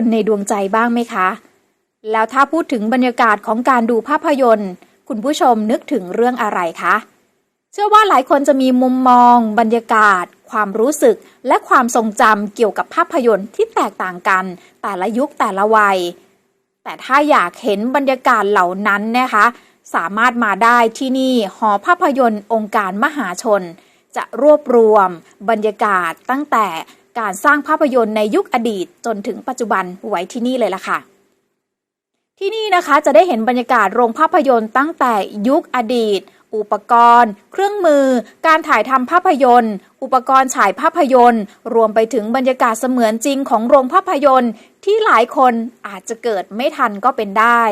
นตร์ในดวงใจบ้างไหมคะ แล้วถ้าพูดถึงบรรยากาศของการดูภาพยนตร์ คุณผู้ชมนึกถึงเรื่องอะไรคะ เชื่อว่าหลายคนจะมีมุมมอง บรรยากาศ ความรู้สึก และความทรงจำเกี่ยวกับภาพยนตร์ที่แตกต่างกัน แต่ละยุคแต่ละวัย แต่ถ้าอยากเห็นบรรยากาศเหล่านั้นนะคะ สามารถมาได้ที่นี่หอภาพยนตร์องค์การมหาชน จะรวบรวม บรรยากาศตั้งแต่ การสร้างภาพยนตร์ในยุคอดีตจนถึงปัจจุบันไว้ที่นี่เลยล่ะค่ะ ที่นี่นะคะจะได้เห็นบรรยากาศโรงภาพยนตร์ตั้งแต่ยุคอดีต อุปกรณ์ เครื่องมือ การถ่ายทำภาพยนตร์ อุปกรณ์ฉายภาพยนตร์ รวมไปถึงบรรยากาศเสมือนจริงของโรงภาพยนตร์ ที่หลายคนอาจจะเกิดไม่ทันก็เป็นได้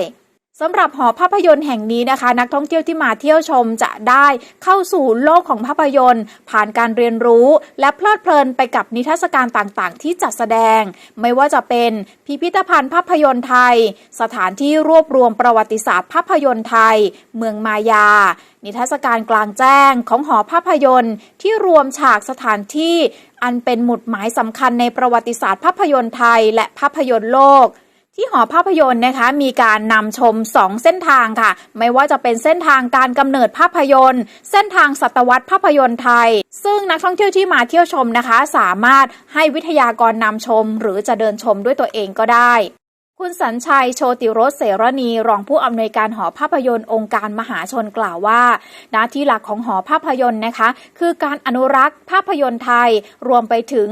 สำหรับหอภาพยนตร์แห่งนี้นะคะ นักท่องเที่ยวที่มาเที่ยวชมจะได้เข้าสู่โลกของภาพยนตร์ ผ่านการเรียนรู้ และเพลิดเพลินไปกับนิทรรศการต่างๆ ที่จัดแสดง ไม่ว่าจะเป็นพิพิธภัณฑ์ภาพยนตร์ไทย สถานที่รวบรวมประวัติศาสตร์ภาพยนตร์ไทย เมืองมายา นิทรรศการกลางแจ้งของหอภาพยนตร์ ที่รวมฉากสถานที่ อันเป็นหมุดหมายสำคัญในประวัติศาสตร์ภาพยนตร์ไทย และภาพยนตร์โลก ที่หอภาพยนตร์นะคะมีการนำชม 2 เส้นทางค่ะ ไม่ว่าจะเป็นเส้นทางการกำเนิดภาพยนตร์ เส้นทางศตวรรษภาพยนตร์ไทย ซึ่งนักท่องเที่ยวที่มาเที่ยวชมนะคะ สามารถให้วิทยากรนำชม หรือจะเดินชมด้วยตัวเองก็ได้ คุณสัญชัยโชติรสเสรณี รองผู้อำนวยการหอภาพยนตร์องค์การมหาชนกล่าวว่าหน้าที่หลักของหอภาพยนตร์นะคะ คือการอนุรักษ์ภาพยนตร์ไทยรวมไปถึง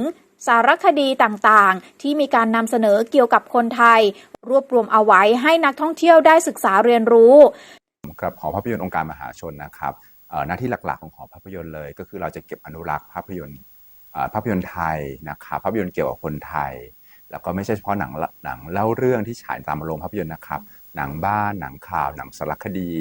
สารคดีต่างๆ ที่มีการนำเสนอเกี่ยวกับคนไทย รวบรวมเอาไว้ให้นักท่องเที่ยวได้ศึกษาเรียนรู้กับหอภาพยนตร์องค์การมหาชนนะครับเอ่อหน้าที่หลักๆของหอภาพยนตร์เลย ก็คือเราจะเก็บอนุรักษ์ภาพยนตร์เอ่อภาพยนตร์ไทยนะครับภาพยนตร์เกี่ยวกับคนไทย แล้วก็ไม่ใช่เฉพาะหนังละหนังเล่าเรื่องที่ฉายตามโรงภาพยนตร์นะครับหนังบ้านหนังข่าวหนังสารคดี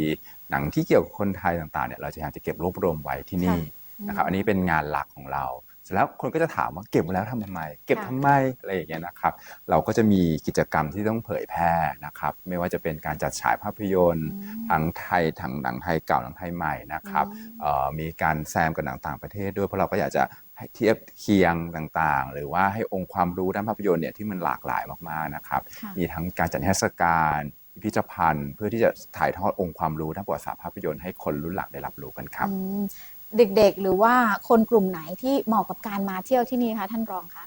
หนังที่เกี่ยวกับคนไทยต่างๆเนี่ยเราจะพยายามจะเก็บรวบรวมไว้ที่นี่นะครับอันนี้เป็นงานหลักของเรา เสร็จแล้วคนก็จะถามว่าเก็บไว้แล้วทำทำไม เก็บค่ะทำไมอะไรอย่างเงี้ยนะครับ เราก็จะมีกิจกรรมที่ต้องเผยแพร่นะครับ ไม่ว่าจะเป็นการจัดฉายภาพยนตร์ทั้งไทยทั้งหนังไทยเก่าหนังไทยใหม่นะครับเอ่อมีการแซมกับหนังต่างประเทศด้วยเพราะเราก็อยากจะให้เทียบเคียงต่างๆ หรือว่าให้องค์ความรู้ด้านภาพยนตร์เนี่ยที่มันหลากหลายมากๆนะครับค่ะมีทั้งการจัดนิทรรศการพิพิธภัณฑ์ เพื่อที่จะถ่ายทอดองค์ความรู้ด้านประวัติศาสตร์ภาพยนตร์ให้คนรุ่นหลังได้รับรู้กันครับอืมเด็กๆ หรือว่าคนกลุ่มไหนที่เหมาะกับการมาเที่ยวที่นี่คะท่านรองคะ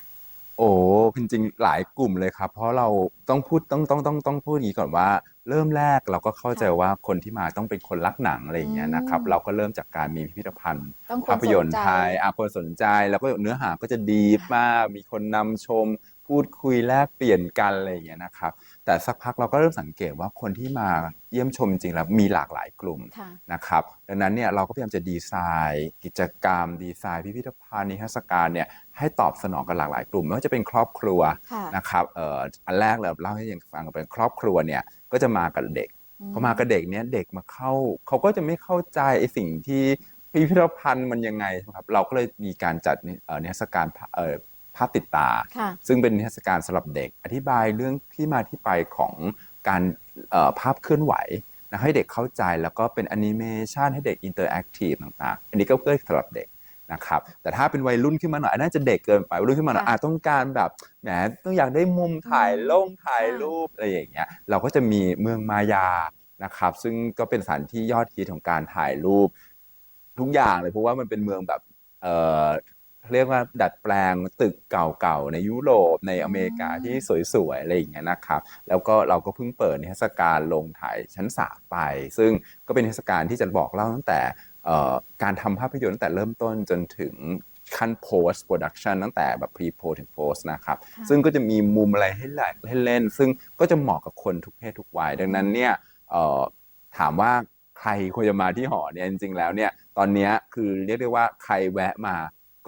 โอ้จริงๆหลายกลุ่มเลยครับ เพราะเราต้องพูดต้องต้องต้องต้องพูดอย่างนี้ก่อนว่า เริ่มแรกเราก็เข้าใจค่ะว่าคนที่มาต้องเป็นคนรักหนังอะไรอย่างเงี้ยนะครับอืมเราก็เริ่มจากการมีพิพิธภัณฑ์ต้องคนภาพยนตร์สนใจไทยอาคนสนใจแล้วก็เนื้อหาก็จะดีมากมีคนนำชม พูดคุยแลกเปลี่ยนกันอะไรอย่างเงี้ยนะครับ แต่สักพักเราก็เริ่มสังเกตว่าคนที่มาเยี่ยมชมจริงๆแล้วมีหลากหลายกลุ่มค่ะ นะครับดังนั้นเนี่ยเราก็พยายามจะดีไซน์ กิจกรรม ดีไซน์พิพิธภัณฑ์นิทรรศการเนี่ยให้ตอบสนองกับหลากหลายกลุ่มไม่ว่าจะเป็นครอบครัวค่ะ นะครับเอ่ออันแรกเราเล่าให้ยังฟังกันเป็นครอบครัวเนี่ยก็จะมากับเด็ก พอมากับเด็กเนี่ยเด็กมาเข้าเขาก็จะไม่เข้าใจไอ้สิ่งที่พิพิธภัณฑ์มันยังไงครับเราก็เลยมีการจัดนิเอ่อนิทรรศการภาเอ่อ ภาพติดตาค่ะซึ่งเป็นนิทรรศการสำหรับเด็ก อธิบายเรื่องที่มาที่ไปของการเอ่อภาพเคลื่อนไหวนะให้เด็กเข้าใจแล้วก็เป็นแอนิเมชันให้เด็กอินเตอร์แอคทีฟต่างๆ อันนี้ก็เพื่อสำหรับเด็กนะครับแต่ถ้าเป็นวัยรุ่นขึ้นมาหน่อยอันน่าจะเด็กเกินไปวัยรุ่นขึ้นมาหน่อยค่ะอาจต้องการแบบแหมต้องอยากได้มุมถ่ายลงถ่ายค่ะรูปอะไรอย่างเงี้ยเราก็จะมีเมืองมายานะครับซึ่งก็เป็นสถานที่ยอดฮิตของการถ่ายรูปทุกอย่างเลยเพราะว่ามันเป็นเมืองแบบ เอ่อเรียกว่าดัดแปลงตึกเก่าๆในยุโรปในอเมริกาที่สวยๆอะไรอย่างเงี้ยนะครับ แล้วก็เราก็เพิ่งเปิดนิทรรศการลงถ่ายชั้นสามไป ซึ่งก็เป็นนิทรรศการที่จะบอกเล่าตั้งแต่เอ่อการทำภาพยนตร์ตั้งแต่เริ่มต้นจนถึงขั้น post production ตั้งแต่แบบ pre post ถึง post นะครับค่ะซึ่งก็จะมีมุมอะไรให้แหลกให้เล่น ซึ่งก็จะเหมาะกับคนทุกเพศทุกวัย ดังนั้นเนี่ยเอ่อถามว่าใครควรจะมาที่หอเนี่ยจริงๆแล้วเนี่ยตอนเนี้ยคือเรียกได้ว่าใครแวะมา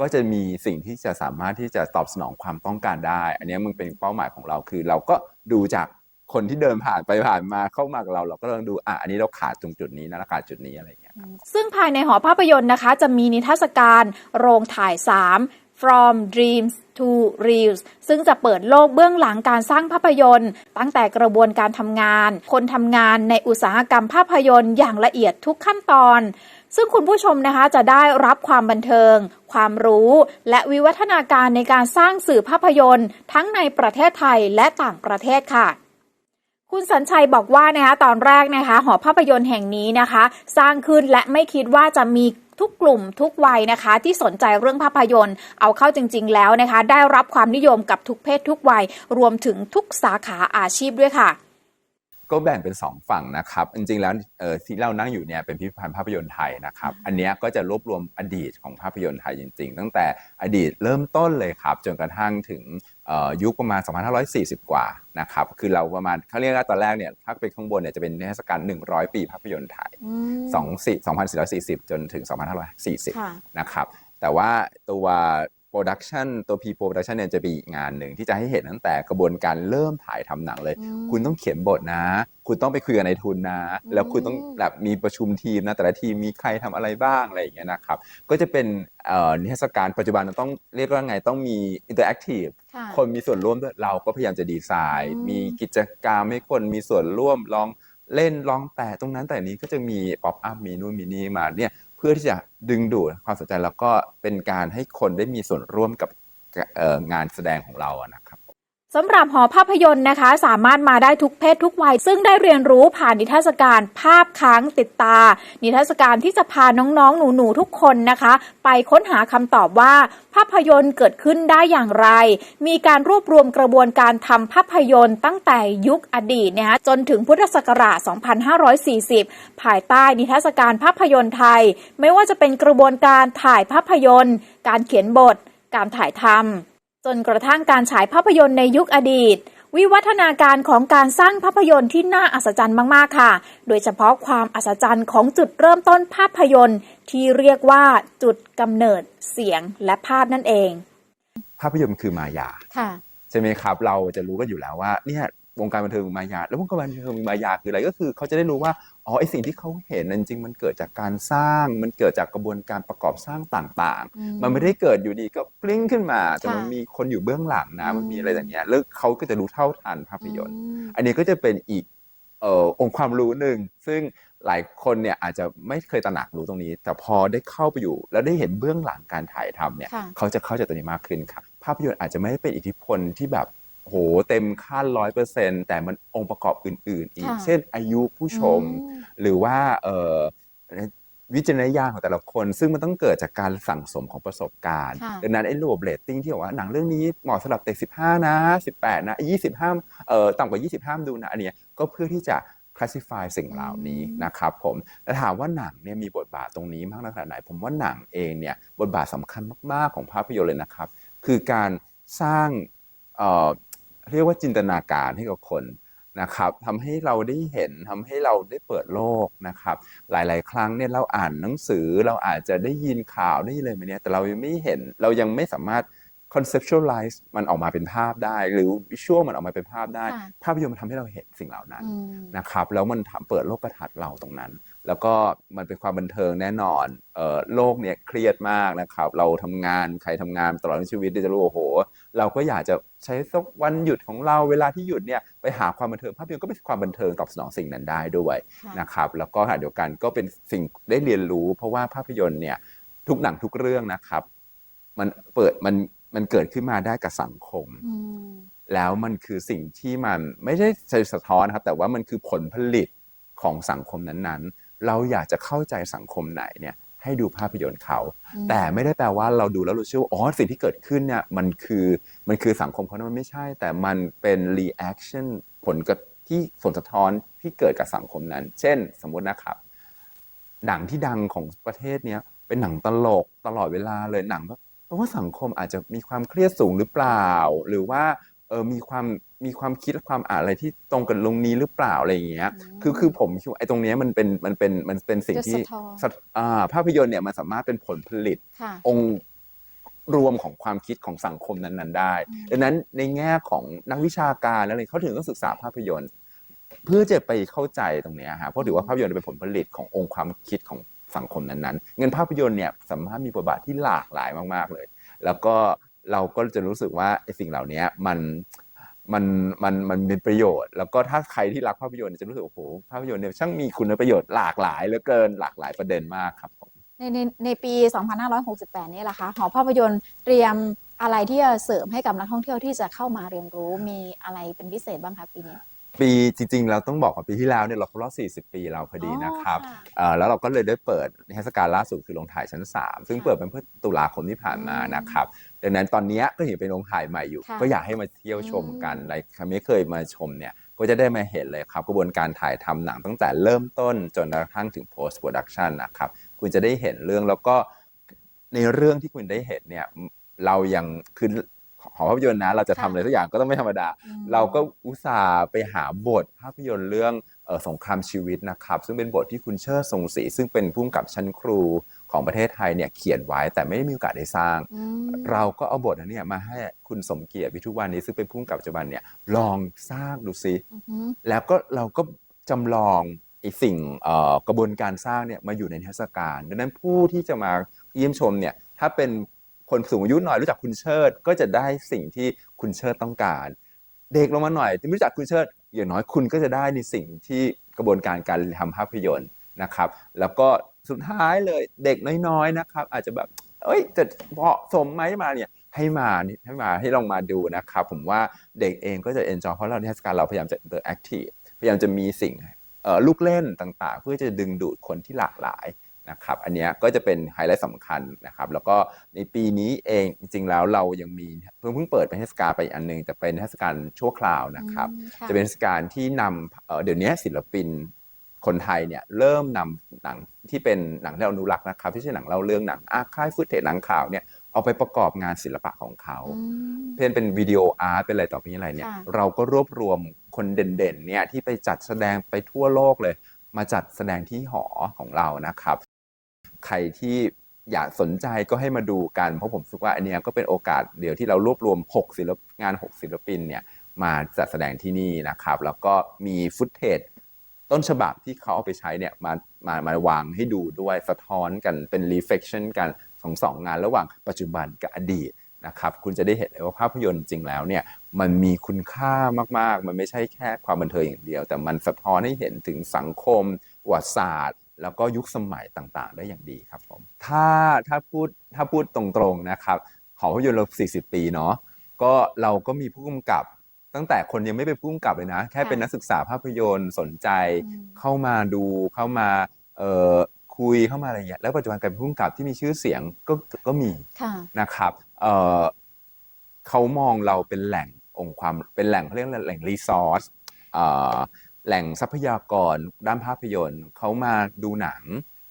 ก็จะมีสิ่งที่จะสามารถที่จะตอบสนองความต้องการได้ อันนี้มันเป็นเป้าหมายของเราคือ เราก็ดูจากคนที่เดินผ่านไปผ่านมาเข้ามากับเรา เราก็ลองดูอะอันนี้เราขาดตรงจุดนี้นะเราขาดจุดนี้อะไรอย่างเงี้ยซึ่งภายในหอภาพยนตร์นะคะ จะมีนิทรรศการโรงถ่าย 3 From Dreams to Reels ซึ่งจะเปิดโลกเบื้องหลังการสร้างภาพยนตร์ ตั้งแต่กระบวนการทำงาน คนทำงานในอุตสาหกรรมภาพยนตร์อย่างละเอียดทุกขั้นตอน ซึ่งคุณผู้ชมนะคะจะได้รับความบันเทิง ความรู้ และวิวัฒนาการในการสร้างสื่อภาพยนตร์ ทั้งในประเทศไทยและต่างประเทศค่ะคุณสัญชัยบอกว่านะคะตอนแรกนะคะ หอภาพยนตร์แห่งนี้นะคะ สร้างขึ้นและไม่คิดว่าจะมีทุกกลุ่มทุกวัยนะคะ ที่สนใจเรื่องภาพยนตร์ เอาเข้าจริง ๆ แล้วนะคะ ได้รับความนิยมกับทุกเพศทุกวัย รวมถึงทุกสาขาอาชีพด้วยค่ะ ก็แบ่งเป็น 2 ฝั่งนะครับ จริงๆแล้วเออที่เรานั่งอยู่เนี่ยเป็นพิพิธภัณฑ์ภาพยนตร์ไทยนะครับ อันเนี้ยก็จะรวบรวมอดีตของภาพยนตร์ไทยจริง ๆ ตั้งแต่อดีตเริ่มต้นเลยครับ จนกระทั่งถึงเอ่อยุคประมาณ 2540 กว่านะครับ คือเราประมาณเขาเรียกว่าตอนแรกเนี่ยถ้าไปข้างบนเนี่ยจะเป็นนิทรรศการ100 ปีภาพยนตร์ไทยอืม2 2440 จนถึง 2540ค่ะนะครับแต่ว่าตัว โปรดักชันตัว P Production เนี่ยจะเป็นอีกงานหนึ่งที่จะให้เห็นตั้งแต่กระบวนการเริ่มถ่ายทำหนังเลยอืมคุณต้องเขียนบทนะ คุณต้องไปคุยกับนายทุนนะอืมแล้วคุณต้องแบบมีประชุมทีมนะ แต่ละทีมมีใครทำอะไรบ้างอะไรอย่างเงี้ยนะครับ ก็จะเป็นเอ่อนิทรรศการปัจจุบันมันต้องเรียกว่าไงต้องมีอินเตอร์แอคทีฟค่ะคนมีส่วนร่วมด้วยเราก็พยายามจะดีไซน์อืมมีกิจกรรมให้คนมีส่วนร่วมลองเล่นลองแต่ตรงนั้นแต่นี้ก็จะมีป๊อปอัพมีนู่นมีนี่มาเนี่ย เพื่อที่จะดึงดูดความสนใจแล้วก็เป็นการให้คนได้มีส่วนร่วมกับงานแสดงของเราอะนะครับ สำหรับหอภาพยนตร์นะคะ สามารถมาได้ทุกเพศทุกวัย ซึ่งได้เรียนรู้ผ่านนิทรรศการภาพค้างติดตา นิทรรศการที่จะพาน้องๆ หนูๆ ทุกคนนะคะ ไปค้นหาคำตอบว่า ภาพยนตร์เกิดขึ้นได้อย่างไร มีการรวบรวมกระบวนการทำภาพยนตร์ตั้งแต่ยุคอดีตนะคะจนถึงพุทธศักราช 2540 ภายใต้นิทรรศการภาพยนตร์ไทย ไม่ว่าจะเป็นกระบวนการถ่ายภาพยนตร์ การเขียนบท การถ่ายทำ จนกระทั่งการฉายภาพยนตร์ในยุคอดีต วิวัฒนาการของการสร้างภาพยนตร์ที่น่าอัศจรรย์มาก ๆ ค่ะ โดยเฉพาะความอัศจรรย์ของจุดเริ่มต้นภาพยนตร์ ที่เรียกว่าจุดกำเนิดเสียงและภาพนั่นเอง ภาพยนตร์คือมายาค่ะใช่ไหมครับ เราจะรู้กันอยู่แล้วว่าเนี่ย วงการบันเทิงมีมายา แล้ววงการบันเทิงมีมายาคืออะไรก็คือเขาจะได้รู้ว่าอ๋อไอสิ่งที่เขาเห็นนั้นจริงๆมันเกิดจากการสร้าง มันเกิดจากกระบวนการประกอบสร้างต่างอืมๆมันไม่ได้เกิดอยู่ดีก็กลิ้งขึ้นมา แต่ค่ะมันมีคนอยู่เบื้องหลังนะอืมมันมีอะไรอย่างเงี้ยแล้วเขาก็จะรู้เท่าทันภาพยนตร์อืมอันนี้ก็จะเป็นอีกเอ่อองค์ความรู้หนึ่งซึ่งหลายคนเนี่ยอาจจะไม่เคยตระหนักรู้ตรงนี้ แต่พอได้เข้าไปอยู่ แล้วได้เห็นเบื้องหลังการถ่ายทำเนี่ยค่ะเขาจะเข้าใจตัวนี้มากขึ้นครับภาพยนตร์อาจจะไม่ได้เป็นอิทธิพลที่แบบ โหเต็มขั้นร้อยเปอร์เซ็นแต่มันองค์ประกอบอื่น ๆ อีก ค่ะเช่นอายุผู้ชม อืม หรือว่าเอ่อวิจารณญาณของแต่ละคน ซึ่งมันต้องเกิดจากการสั่งสมของประสบการณ์ ค่ะ ดังนั้นไอ้ระบบเรตติ้งที่บอกว่าหนังเรื่องนี้เหมาะสำหรับเด็ก15 นะ 18 นะ 20 ห้ามเอ่อต่ำกว่า 20 ห้ามดูนะอันเนี้ยก็เพื่อที่จะ classify สิ่งเหล่านี้นะครับผมแล้วถามว่าหนังเนี่ยมีบทบาทตรงนี้มากน้อยขนาดไหน ผมว่าหนังเองเนี่ยบทบาทสำคัญมาก ๆ ของภาพยนตร์เลยนะครับ คือการสร้างเอ่อ เรียกว่าจินตนาการให้กับคนนะครับทำให้เราได้เห็นทำให้เราได้เปิดโลกนะครับ หลาย ๆ ครั้งเนี่ยเราอ่านหนังสือเราอาจจะได้ยินข่าวได้ยินอะไรมาเนี่ยแต่เรายังไม่เห็นเรายังไม่สามารถ conceptualize มันออกมาเป็นภาพได้ หรือ visual มันออกมาเป็นภาพได้ค่ะภาพยนตร์มันทำให้เราเห็นสิ่งเหล่านั้นอืมนะครับแล้วมันทำเปิดโลกทัศน์เราตรงนั้น แล้วก็มันเป็นความบันเทิงแน่นอนเอ่อโลกเนี่ยเครียดมากนะครับ เราทำงานใครทำงานตลอดทั้งชีวิตเนี่ยจะรู้ว่าโอ้โห เราก็อยากจะใช้สักวันหยุดของเราเวลาที่หยุดเนี่ยไปหาความบันเทิงภาพยนตร์ก็เป็นความบันเทิงตอบสนองสิ่งนั้นได้ด้วยค่ะนะครับแล้วก็ขณะเดียวกันก็เป็นสิ่งได้เรียนรู้ เพราะว่าภาพยนตร์เนี่ยทุกหนังทุกเรื่องนะครับ มันเปิดมันมันเกิดขึ้นมาได้กับสังคมอืมแล้วมันคือสิ่งที่มันไม่ใช่สะท้อนนะครับ แต่ว่ามันคือผลผลิตของสังคมนั้นๆ เราอยากจะเข้าใจสังคมไหนเนี่ย ให้ดูภาพยนตร์เขาอืมแต่ไม่ได้แปลว่าเราดูแล้วเราเชื่อว่าอ๋อสิ่งที่เกิดขึ้นเนี่ยมันคือมันคือสังคมเขานะมันไม่ใช่ แต่มันเป็น reaction ผลกระที่ผลสะท้อนที่เกิดกับสังคมนั้น เช่น สมมุตินะครับ หนังที่ดังของประเทศเนี้ยเป็นหนังตลกตลอดเวลาเลยหนังก็เพราะว่าสังคมอาจจะมีความเครียดสูงหรือเปล่า หรือว่าเออมีความ มีความคิดและความอ่านอะไรที่ตรงกับตรงนี้หรือเปล่าอะไรอย่างเงี้ยอืมคือคือผมคิดว่าไอ้ตรงเนี้ยมันเป็นมันเป็นมันเป็นสิ่งจะที่สะท้อนสะอ่าภาพยนตร์เนี่ยมันสามารถเป็นผลผลิตค่ะองค์รวมของความคิดของสังคมนั้นๆ ได้อืมดังนั้นในแง่ของนักวิชาการแล้วอะไรเขาถึงต้องศึกษาภาพยนตร์ เพื่อจะไปเข้าใจตรงเนี้ยฮะเพราะถือว่าภาพยนตร์เป็นผลผลิตขององค์ความคิดของสังคมนั้นๆเงินภาพยนตร์เนี่ยสามารถมีบทบาทที่หลากหลายมากๆเลย แล้วก็เราก็จะรู้สึกว่าไอ้สิ่งเหล่านี้มัน มันมันมันเป็นประโยชน์ แล้วก็ถ้าใครที่รักภาพยนตร์จะรู้สึกโอ้โหภาพยนตร์เนี่ยช่างมีคุณประโยชน์หลากหลายเหลือเกินหลากหลายประเด็นมากครับผมในในในปี 2568 นี่แหละคะหอภาพยนตร์เตรียมอะไรที่จะเสริมให้กับนักท่องเที่ยวที่จะเข้ามาเรียนรู้มีอะไรเป็นพิเศษบ้างคะปีนี้ ปีจริง ๆ เราต้องบอกว่าปีที่แล้วเนี่ยเราครบรอบ 40 ปีเราพอดีนะครับอ๋อค่ะเอ่อแล้วเราก็เลยได้เปิดนิทรรศการล่าสุดคือโรงถ่ายชั้น 3 ซึ่งค่ะเปิดเป็นเพื่อตุลาคมที่ผ่านมาอืมนะครับดังนั้นตอนเนี้ยก็เห็นเป็นโรงถ่ายใหม่อยู่ ค่ะก็อยากให้มาเที่ยวชมกันอืมใครใครไม่เคยมาชมเนี่ยก็จะได้มาเห็นเลยครับกระบวนการถ่ายทำหนังตั้งแต่เริ่มต้นจนกระทั่งถึง post production นะครับคุณจะได้เห็นเรื่องแล้วก็ในเรื่องที่คุณได้เห็นเนี่ยเรายังคือ หอภาพยนตร์นะเราจะทำค่ะอะไรทุกอย่างก็ต้องไม่ธรรมดาอืมเราก็อุตส่าห์ไปหาบทภาพยนตร์เรื่องเออสงครามชีวิตนะครับ ซึ่งเป็นบทที่คุณเชิดทรงศรีซึ่งเป็นผู้กำกับชั้นครูของประเทศไทยเนี่ยเขียนไว้แต่ไม่ได้มีโอกาสได้สร้างอืมเราก็เอาบทนั้นเนี่ยมาให้คุณสมเกียรติวิทุวันนี้ซึ่งเป็นผู้กำกับปัจจุบันเนี่ยลองสร้างดูซิอือฮึแล้วก็เราก็จำลองไอ้สิ่งเอ่อกระบวนการสร้างเนี่ยมาอยู่ในนิทรรศการดังนั้นผู้ที่จะมาเยี่ยมชมเนี่ยถ้าเป็น คนสูงอายุหน่อยรู้จักคุณเชิด ก็จะได้สิ่งที่คุณเชิดต้องการ เด็กลงมาหน่อยที่ไม่รู้จักคุณเชิด อย่างน้อยคุณก็จะได้ในสิ่งที่กระบวนการการทำภาพยนตร์นะครับ แล้วก็สุดท้ายเลยเด็กน้อยๆนะครับ อาจจะแบบเอ้ยจะเหมาะสมไหมมาเนี่ยให้มาให้มาให้ลองมาดูนะครับผมว่าเด็กเองก็จะ enjoy เพราะเราในเทศกาลเราพยายามจะ interactive พยายามจะมีสิ่งลูกเล่นต่างๆ เพื่อจะดึงดูดคนที่หลากหลาย นะครับอันเนี้ยก็จะเป็นไฮไลท์สำคัญนะครับแล้วก็ในปีนี้เองจริงๆแล้วเรายังมีเพิ่งเพิ่งเปิดเป็นเทศกาลไปอีกอันหนึงแต่เป็นเทศกาลชั่วคราวนะครับอืมค่จะเป็นเทศกาลที่นำเอ่อเดี๋ยวนี้ศิลปินคนไทยเนี่ยเริ่มนำหนังที่เป็นหนังที่เราอนุรักษ์นะครับที่ใช่หนังเล่าเรื่องหนังอาค่ายฟุตเทจหนังข่าวเนี่ยเอาไปประกอบงานศิลปะของเขาอืมเช่นเป็นวิดีโออาร์ตเป็นอะไรต่อไปนี้อะไรเนี่ยค่ะเราก็รวบรวมคนเด่นๆเนี่ยที่ไปจัดแสดงไปทั่วโลกเลย มาจัดแสดงที่หอของเรานะครับ ใครที่อยากสนใจก็ให้มาดูกัน เพราะผมคิดว่าอันนี้ก็เป็นโอกาสเดียวที่เรารวบรวม 6 ศิลปงาน 6 ศิลปินเนี่ยมาจัดแสดงที่นี่นะครับ แล้วก็มีฟุตเทจต้นฉบับที่เขาเอาไปใช้เนี่ยมามามาวางให้ดูด้วยสะท้อนกันเป็น reflection กันของสองงานระหว่างปัจจุบันกับอดีตนะครับคุณจะได้เห็นเลยว่าภาพยนตร์จริงแล้วเนี่ยมันมีคุณค่ามาก ๆ มันไม่ใช่แค่ความบันเทิงอย่างเดียว แต่มันสะท้อนให้เห็นถึงสังคมประวัติศาสตร์ แล้วก็ยุคสมัยต่างๆ ได้อย่างดีครับผมถ้าถ้าพูดถ้าพูดตรงๆนะครับของภาพยนตร์เรา40 ปีเนาะก็เราก็มีผู้กำกับตั้งแต่คนยังไม่เป็นผู้กำกับเลยนะ แค่เป็นนักศึกษาภาพยนตร์สนใจอืมเข้ามาดูเข้ามาเอ่อคุยเข้ามาอะไรอย่างเงี้ยแล้วปัจจุบันกลายเป็นผู้กำกับที่มีชื่อเสียงก็ก็มีค่ะนะครับเอ่อเขามองเราเป็นแหล่งองค์ความเป็นแหล่งเขาเรียกว่าแหล่งรีซอส แหล่งทรัพยากรด้านภาพยนตร์เขามาดูหนัง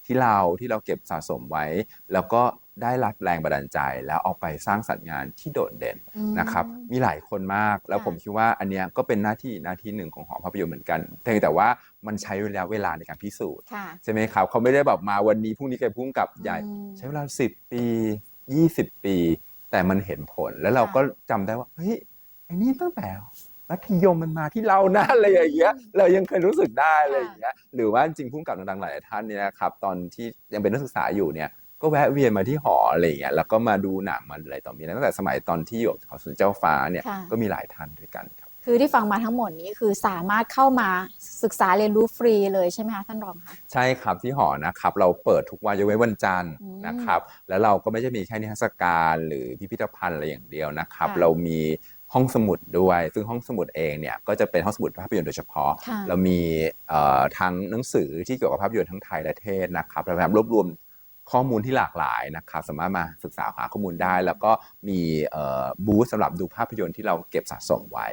ที่เราที่เราเก็บสะสมไว้ แล้วก็ได้รับแรงบันดาลใจแล้วเอาไปสร้างสรรค์งานที่โดดเด่นอืมนะครับ มีหลายคนมากแล้วค่ะผมคิดว่าอันเนี้ยก็เป็นหน้าที่หน้าที่หนึ่งของหอภาพยนตร์เหมือนกันเพียงแต่ว่ามันใช้ระยะเวลาในการพิสูจน์ค่ะใช่ไหมครับเขาไม่ได้แบบมาวันนี้พรุ่งนี้แกพุ่งกับใหญ่อืมใช้เวลาสิบปียี่สิบปี แต่มันเห็นผลแล้วเราค่ะก็จำได้ว่าเฮ้ยไอ้นี่ตั้งแต่ มัธยมมันมาที่เรานะอะไรอย่างเงี้ยเรายังเคยรู้สึกได้อะไรอย่างเงี้ยหรือว่าจริงพุ่งกับดังๆหลายท่านเนี่ยนะครับตอนที่ยังเป็นนักศึกษาอยู่เนี่ยก็แวะเวียนมาที่หออะไรอย่างเงี้ยแล้วก็มาดูหนังมันอะไรต่อมีอะไรตั้งแต่สมัยตอนที่อยู่หอสุนเจ้าฟ้าเนี่ยค่ะก็มีหลายท่านด้วยกันครับคือที่ฟังมาทั้งหมดนี้คือสามารถเข้ามาศึกษาเรียนรู้ฟรีเลยใช่ไหมคะท่านรองคะใช่ครับที่หอนะครับเราเปิดทุกวันยกเว้นวันจันทร์อืมนะครับ แล้วเราก็ไม่ใช่มีแค่นิทรรศการหรือพิพิธภัณฑ์อะไรอย่างเดียวนะครับค่ะเรามี ห้องสมุดด้วย ซึ่งห้องสมุดเองเนี่ยก็จะเป็นห้องสมุดภาพยนตร์โดยเฉพาะค่ะเรามีเอ่อทั้งหนังสือที่เกี่ยวกับภาพยนตร์ทั้งไทยและเทศนะครับเราพยายามรวบรวมข้อมูลที่หลากหลายนะครับสามารถมาศึกษาหาข้อมูลได้ แล้วก็มีเอ่อบูธสำหรับดูภาพยนตร์ที่เราเก็บสะสมไว้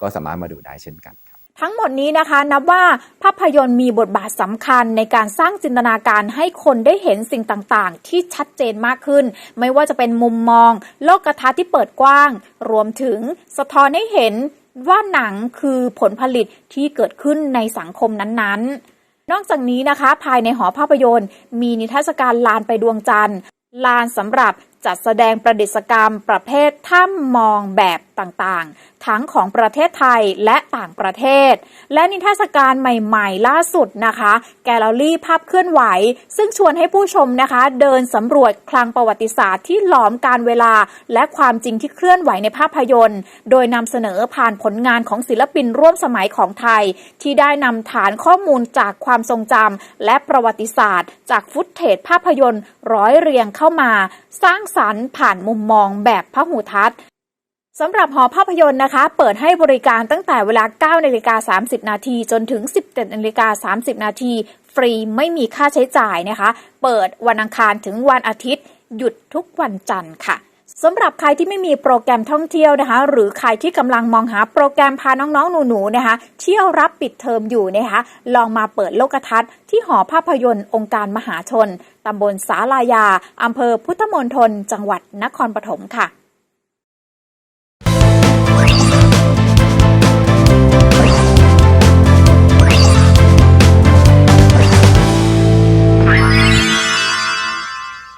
ก็สามารถมาดูได้เช่นกันครับ ทั้งหมดนี้นะคะนับว่าภาพยนตร์มีบทบาทสำคัญในการสร้างจินตนาการให้คนได้เห็นสิ่งต่างๆ ที่ชัดเจนมากขึ้น ไม่ว่าจะเป็นมุมมอง โลกทัศน์ที่เปิดกว้าง รวมถึงสะท้อนให้เห็นว่าหนังคือผลผลิตที่เกิดขึ้นในสังคมนั้นๆ นอกจากนี้นะคะ ภายในหอภาพยนตร์ มีนิทรรศการลานไปดวงจันทร์ลานสำหรับ จัดแสดงประดิษกรรมประเภทถ้ำมองแบบต่างๆ ทั้งของประเทศไทยและต่างประเทศ และนิทรรศการใหม่ๆ ล่าสุดนะคะ แกลเลอรี่ภาพเคลื่อนไหว ซึ่งชวนให้ผู้ชมนะคะ เดินสำรวจคลังประวัติศาสตร์ที่หลอมการเวลา และความจริงที่เคลื่อนไหวในภาพยนตร์ โดยนำเสนอผ่านผลงานของศิลปินร่วมสมัยของไทย ที่ได้นำฐานข้อมูลจากความทรงจำและประวัติศาสตร์ จากฟุตเทจภาพยนตร์ ร้อยเรียงเข้ามา สร้างสรรค์ผ่านมุมมองแบบพหูทัศน์สำหรับหอภาพยนตร์นะคะ เปิดให้บริการตั้งแต่เวลา 9นาฬิกา30 นาทีจนถึง 17นาฬิกา30 นาทีฟรีไม่มีค่าใช้จ่ายนะคะ เปิดวันอังคารถึงวันอาทิตย์ หยุดทุกวันจันทร์ค่ะ สำหรับใครที่ไม่มีโปรแกรมท่องเที่ยวนะคะ หรือใครที่กำลังมองหาโปรแกรมพาน้องๆหนูๆนะคะ เที่ยวรับปิดเทอมอยู่นะคะ ลองมาเปิดโลกทัศน์ที่หอภาพยนตร์องค์การมหาชนตำบลสาลายาอำเภอพุทธมณฑลจังหวัดนครปฐมค่ะ